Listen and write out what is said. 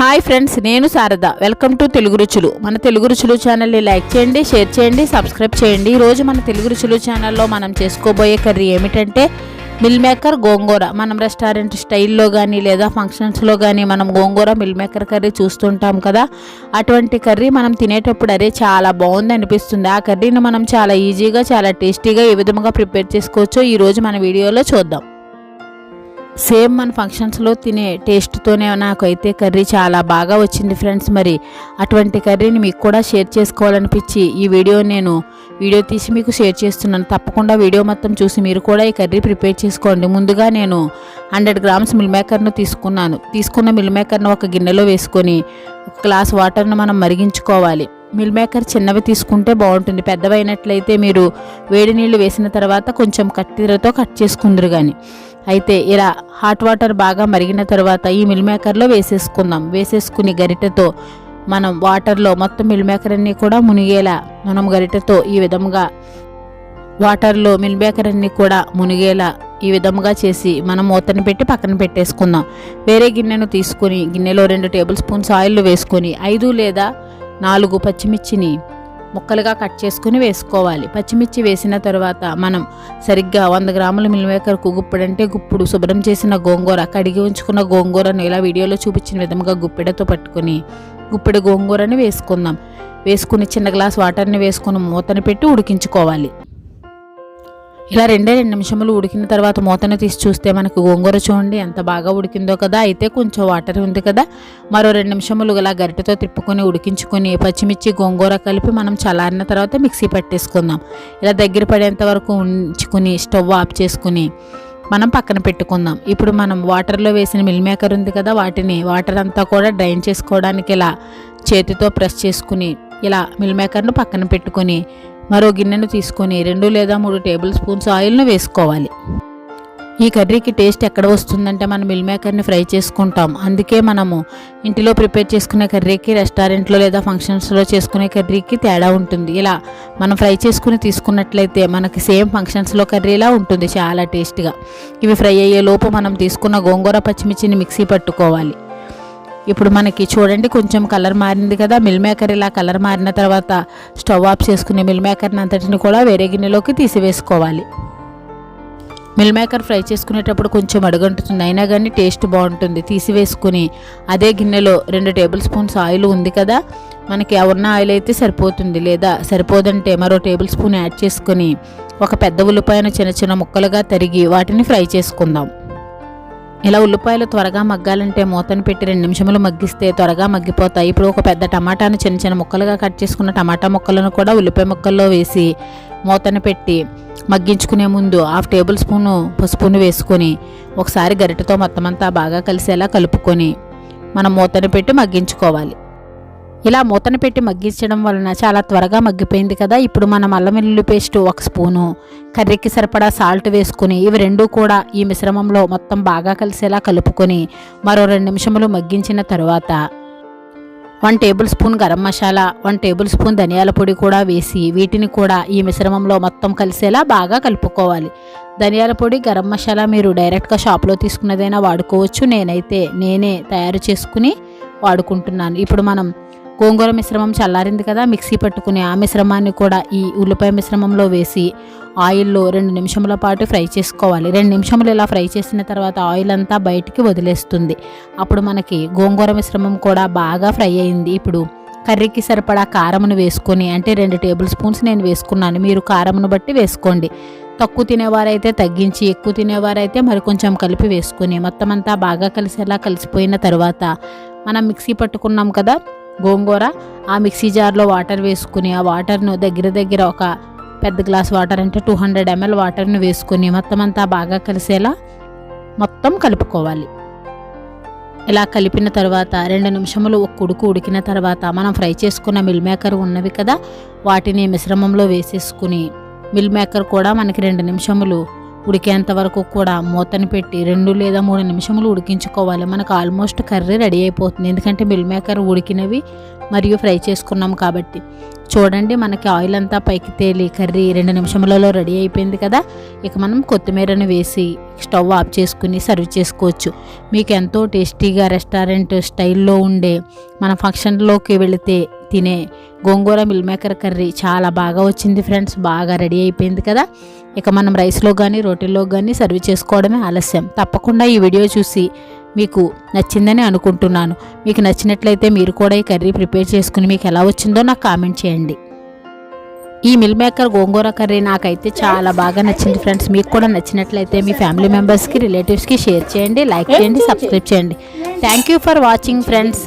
Hi friends నేను Sharada. Welcome to Telugu రుచులు మన తెలుగు రుచులు ఛానల్ని లైక్ చేయండి షేర్ చేయండి సబ్స్క్రైబ్ చేయండి. ఈరోజు మన తెలుగు రుచులు ఛానల్లో మనం చేసుకోబోయే కర్రీ ఏమిటంటే మిల్ మేకర్ గోంగూర. మనం రెస్టారెంట్ స్టైల్లో కానీ లేదా ఫంక్షన్స్లో కానీ మనం గోంగూర మిల్ మేకర్ కర్రీ చూస్తుంటాం కదా. అటువంటి కర్రీ మనం తినేటప్పుడు అరే చాలా బాగుంది అనిపిస్తుంది. ఆ కర్రీని మనం చాలా ఈజీగా చాలా టేస్టీగా ఏ విధంగా ప్రిపేర్ చేసుకోవచ్చో ఈరోజు మన వీడియోలో చూద్దాం. సేమ్ మన ఫంక్షన్స్లో తినే టేస్ట్తోనే నాకైతే కర్రీ చాలా బాగా వచ్చింది ఫ్రెండ్స్. మరి అటువంటి కర్రీని మీకు కూడా షేర్ చేసుకోవాలనిపించి ఈ వీడియో నేను వీడియో తీసి మీకు షేర్ చేస్తున్నాను. తప్పకుండా వీడియో మొత్తం చూసి మీరు కూడా ఈ కర్రీ ప్రిపేర్ చేసుకోండి. ముందుగా నేను హండ్రెడ్ గ్రామ్స్ మిల్ మేకర్ను తీసుకున్నాను. తీసుకున్న మిల్ మేకర్ను ఒక గిన్నెలో వేసుకొని ఒక గ్లాస్ వాటర్ను మనం మరిగించుకోవాలి. మిల్ మేకర్ చిన్నవి తీసుకుంటే బాగుంటుంది. పెద్దవైనట్లయితే మీరు వేడి నీళ్ళు వేసిన తర్వాత కొంచెం కత్తిరతో కట్ చేసుకుందరు కానీ అయితే ఇలా హాట్ వాటర్ బాగా మరిగిన తర్వాత ఈ మిల్ మేకర్లో వేసేసుకుందాం. వేసేసుకుని గరిటెతో మనం వాటర్లో మొత్తం మిల్ మేకర్ అన్నీ కూడా మునిగేలా మనం గరిటెతో ఈ విధంగా వాటర్లో మిల్ మేకర్ అన్నీ కూడా మునిగేలా ఈ విధముగా చేసి మనం మూతను పెట్టి పక్కన పెట్టేసుకుందాం. వేరే గిన్నెను తీసుకొని గిన్నెలో రెండు టేబుల్ స్పూన్స్ ఆయిల్ వేసుకొని ఐదు లేదా నాలుగు పచ్చిమిర్చిని ముక్కలుగా కట్ చేసుకుని వేసుకోవాలి. పచ్చిమిర్చి వేసిన తర్వాత మనం సరిగ్గా వంద గ్రాముల మిల్మేకర్కు గుప్పుడంటే గుప్పుడు శుభ్రం చేసిన గోంగూర కడిగి ఉంచుకున్న గోంగూరను ఇలా వీడియోలో చూపించిన విధంగా గుప్పెడతో పట్టుకుని గుప్పెడు గోంగూరని వేసుకుందాం. వేసుకుని చిన్న గ్లాస్ వాటర్ని వేసుకుని మూతను పెట్టి ఉడికించుకోవాలి. ఇలా రెండే రెండు నిమిషములు ఉడికిన తర్వాత మూతను తీసి చూస్తే మనకు గోంగూర చూడండి ఎంత బాగా ఉడికిందో కదా. అయితే కొంచెం వాటర్ ఉంది కదా. మరో రెండు నిమిషములు ఇలా గరిటెతో తిప్పుకొని ఉడికించుకొని పచ్చిమిర్చి గోంగూర కలిపి మనం చల్లారిన తర్వాత మిక్సీ పట్టేసుకుందాం. ఇలా దగ్గర పడేంత వరకు ఉంచుకుని స్టవ్ ఆఫ్ చేసుకుని మనం పక్కన పెట్టుకుందాం. ఇప్పుడు మనం వాటర్లో వేసిన మిల్ మేకర్ ఉంది కదా వాటిని వాటర్ అంతా కూడా డ్రైన్ చేసుకోవడానికి ఇలా చేతితో ప్రెస్ చేసుకుని ఇలా మిల్ మేకర్ను పక్కన పెట్టుకొని మరో గిన్నెను తీసుకొని రెండు లేదా మూడు టేబుల్ స్పూన్స్ ఆయిల్ను వేసుకోవాలి. ఈ కర్రీకి టేస్ట్ ఎక్కడ వస్తుందంటే మనం మిల్ మేకర్ని ఫ్రై చేసుకుంటాం. అందుకే మనము ఇంటిలో ప్రిపేర్ చేసుకునే కర్రీకి రెస్టారెంట్లో లేదా ఫంక్షన్స్లో చేసుకునే కర్రీకి తేడా ఉంటుంది. ఇలా మనం ఫ్రై చేసుకుని తీసుకున్నట్లయితే మనకి సేమ్ ఫంక్షన్స్లో కర్రీలా ఉంటుంది చాలా టేస్ట్గా. ఇవి ఫ్రై అయ్యే లోపు మనం తీసుకున్న గోంగూర పచ్చిమిర్చిని మిక్సీ పట్టుకోవాలి. ఇప్పుడు మనకి చూడండి కొంచెం కలర్ మారింది కదా మిల్ మేకర్ ఇలా కలర్ మారిన తర్వాత స్టవ్ ఆఫ్ చేసుకునే మిల్ మేకర్ని అంతటిని కూడా వేరే గిన్నెలోకి తీసివేసుకోవాలి. మిల్ మేకర్ ఫ్రై చేసుకునేటప్పుడు కొంచెం అడుగంటుతుంది అయినా కానీ టేస్ట్ బాగుంటుంది. తీసివేసుకుని అదే గిన్నెలో రెండు టేబుల్ స్పూన్స్ ఆయిల్ ఉంది కదా మనకి ఉన్న ఆయిల్ అయితే సరిపోతుంది. లేదా సరిపోదంటే మరో టేబుల్ స్పూన్ యాడ్ చేసుకుని ఒక పెద్ద ఉల్లిపాయను చిన్న చిన్న ముక్కలుగా తరిగి వాటిని ఫ్రై చేసుకుందాం. ఇలా ఉల్లిపాయలు త్వరగా మగ్గాలంటే మూతను పెట్టి రెండు నిమిషములు మగ్గిస్తే త్వరగా మగ్గిపోతాయి. ఇప్పుడు ఒక పెద్ద టమాటాను చిన్న చిన్న ముక్కలుగా కట్ చేసుకున్న టమాటా ముక్కలను కూడా ఉల్లిపాయ ముక్కల్లో వేసి మూతను పెట్టి మగ్గించుకునే ముందు హాఫ్ టేబుల్ స్పూను పసుపును వేసుకొని ఒకసారి గరిటతో మొత్తం అంతా బాగా కలిసేలా కలుపుకొని మనం మూతను పెట్టి మగ్గించుకోవాలి. ఇలా మూతను పెట్టి మగ్గించడం వలన చాలా త్వరగా మగ్గిపోయింది కదా. ఇప్పుడు మనం అల్లం వెల్లుల్లి పేస్ట్ ఒక స్పూను కర్రీకి సరిపడా సాల్ట్ వేసుకుని ఇవి రెండూ కూడా ఈ మిశ్రమంలో మొత్తం బాగా కలిసేలా కలుపుకొని మరో రెండు నిమిషములు మగ్గించిన తర్వాత one table spoon garam masala one table spoon ధనియాల పొడి కూడా వేసి వీటిని కూడా ఈ మిశ్రమంలో మొత్తం కలిసేలా బాగా కలుపుకోవాలి. ధనియాల పొడి గరం మసాలా మీరు డైరెక్ట్గా షాప్లో తీసుకున్నదైనా వాడుకోవచ్చు. నేనైతే నేనే తయారు చేసుకుని వాడుకుంటున్నాను. ఇప్పుడు మనం గోంగూర మిశ్రమం చల్లారింది కదా మిక్సీ పట్టుకుని ఆ మిశ్రమాన్ని కూడా ఈ ఉల్లిపాయ మిశ్రమంలో వేసి ఆయిల్లో రెండు నిమిషముల పాటు ఫ్రై చేసుకోవాలి. రెండు నిమిషములు ఇలా ఫ్రై చేసిన తర్వాత ఆయిల్ అంతా బయటికి వదిలేస్తుంది. అప్పుడు మనకి గోంగూర మిశ్రమం కూడా బాగా ఫ్రై అయింది. ఇప్పుడు కర్రీకి సరిపడా కారమును వేసుకొని అంటే రెండు టేబుల్ స్పూన్స్ నేను వేసుకున్నాను. మీరు కారమును బట్టి వేసుకోండి. తక్కువ తినేవారైతే తగ్గించి ఎక్కువ తినేవారైతే మరి కొంచెం కలిపి వేసుకొని మొత్తం అంతా బాగా కలిసేలా కలిసిపోయిన తర్వాత మనం మిక్సీ పట్టుకున్నాం కదా గోంగూర ఆ మిక్సీ జార్లో వాటర్ వేసుకుని ఆ వాటర్ను దగ్గర దగ్గర ఒక పెద్ద గ్లాస్ వాటర్ అంటే టూ హండ్రెడ్ ఎంఎల్ వాటర్ను వేసుకుని మొత్తం అంతా బాగా కలిసేలా మొత్తం కలుపుకోవాలి. ఇలా కలిపిన తర్వాత రెండు నిమిషములు ఒక ఉడుకు ఉడికిన తర్వాత మనం ఫ్రై చేసుకున్న మిల్ మేకర్ ఉన్నవి కదా వాటిని మిశ్రమంలో వేసేసుకుని మిల్ మేకర్ కూడా మనకి రెండు నిమిషములు ఉడికేంత వరకు కూడా మూతను పెట్టి రెండు లేదా మూడు నిమిషములు ఉడికించుకోవాలి. మనకు ఆల్మోస్ట్ కర్రీ రెడీ అయిపోతుంది. ఎందుకంటే మిల్ మేకర్ ఉడికినవి మరియు ఫ్రై చేసుకున్నాం కాబట్టి. చూడండి మనకి ఆయిల్ అంతా పైకి తేలి కర్రీ రెండు నిమిషములలో రెడీ అయిపోయింది కదా. ఇక మనం కొత్తిమీరను వేసి స్టవ్ ఆఫ్ చేసుకుని సర్వ్ చేసుకోవచ్చు. మీకు ఎంతో టేస్టీగా రెస్టారెంట్ స్టైల్లో ఉండే మన ఫంక్షన్లోకి వెళితే తినే గోంగూర మిల్ మేకర్ కర్రీ చాలా బాగా వచ్చింది ఫ్రెండ్స్. బాగా రెడీ అయిపోయింది కదా. ఇక మనం రైస్లో కానీ రోటీల్లో కానీ సర్వ్ చేసుకోవడమే ఆలస్యం. తప్పకుండా ఈ వీడియో చూసి మీకు నచ్చిందని అనుకుంటున్నాను. మీకు నచ్చినట్లయితే మీరు కూడా ఈ కర్రీ ప్రిపేర్ చేసుకుని మీకు ఎలా వచ్చిందో నాకు కామెంట్ చేయండి. ఈ మిల్ మేకర్ గోంగూర కర్రీ నాకైతే చాలా బాగా నచ్చింది ఫ్రెండ్స్. మీకు కూడా నచ్చినట్లయితే మీ ఫ్యామిలీ మెంబర్స్కి రిలేటివ్స్కి షేర్ చేయండి లైక్ చేయండి సబ్స్క్రైబ్ చేయండి. Thank you for watching friends.